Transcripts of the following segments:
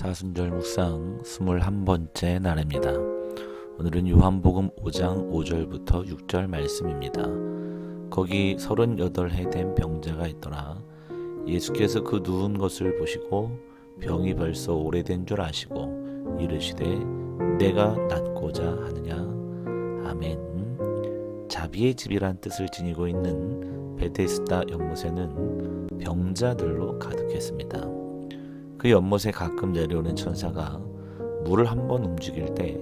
사순절 묵상 21번째 날입니다. 오늘은 요한복음 5장 5절부터 6절 말씀입니다. 거기 38해 된 병자가 있더라. 예수께서 그 누운 것을 보시고 병이 벌써 오래된 줄 아시고 이르시되 내가 낫고자 하느냐. 아멘. 자비의 집이란 뜻을 지니고 있는 베데스다 연못에는 병자들로 가득했습니다. 그 연못에 가끔 내려오는 천사가 물을 한번 움직일 때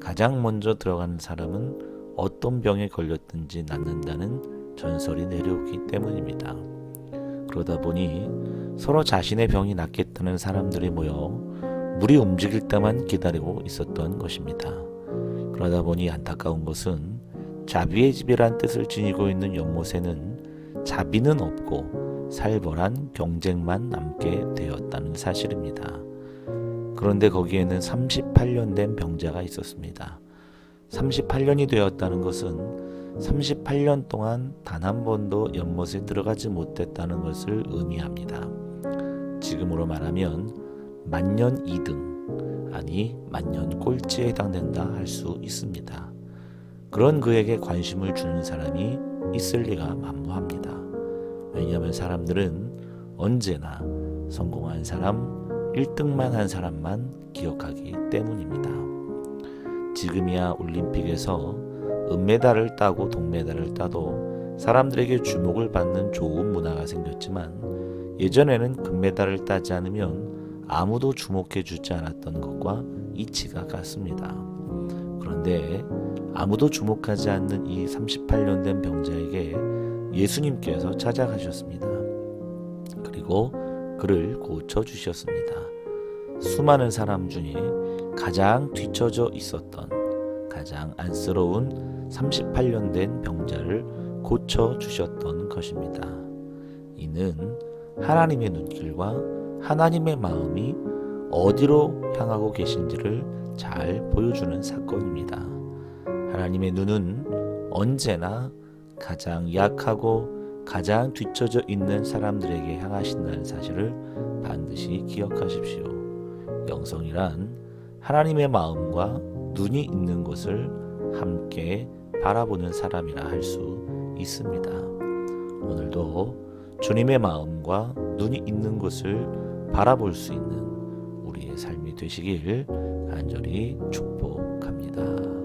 가장 먼저 들어가는 사람은 어떤 병에 걸렸든지 낫는다는 전설이 내려오기 때문입니다. 그러다 보니 서로 자신의 병이 낫겠다는 사람들이 모여 물이 움직일 때만 기다리고 있었던 것입니다. 그러다 보니 안타까운 것은 자비의 집이란 뜻을 지니고 있는 연못에는 자비는 없고 살벌한 경쟁만 남게 되었다는 사실입니다. 그런데 거기에는 38년 된 병자가 있었습니다. 38년이 되었다는 것은 38년 동안 단 한 번도 연못에 들어가지 못했다는 것을 의미합니다. 지금으로 말하면 만년 2등, 아니 만년 꼴찌에 해당된다 할 수 있습니다. 그런 그에게 관심을 주는 사람이 있을 리가 만무합니다. 왜냐하면 사람들은 언제나 성공한 사람, 1등만 한 사람만 기억하기 때문입니다. 지금이야 올림픽에서 은메달을 따고 동메달을 따도 사람들에게 주목을 받는 좋은 문화가 생겼지만 예전에는 금메달을 따지 않으면 아무도 주목해 주지 않았던 것과 이치가 같습니다. 그런데 아무도 주목하지 않는 이 38년 된 병자에게 예수님께서 찾아가셨습니다. 그리고 그를 고쳐 주셨습니다. 수많은 사람 중에 가장 뒤처져 있었던 가장 안쓰러운 38년 된 병자를 고쳐 주셨던 것입니다. 이는 하나님의 눈길과 하나님의 마음이 어디로 향하고 계신지를 잘 보여주는 사건입니다. 하나님의 눈은 언제나 가장 약하고 가장 뒤처져 있는 사람들에게 향하신다는 사실을 반드시 기억하십시오. 영성이란 하나님의 마음과 눈이 있는 것을 함께 바라보는 사람이라 할 수 있습니다. 오늘도 주님의 마음과 눈이 있는 것을 바라볼 수 있는 우리의 삶이 되시길 간절히 축복합니다.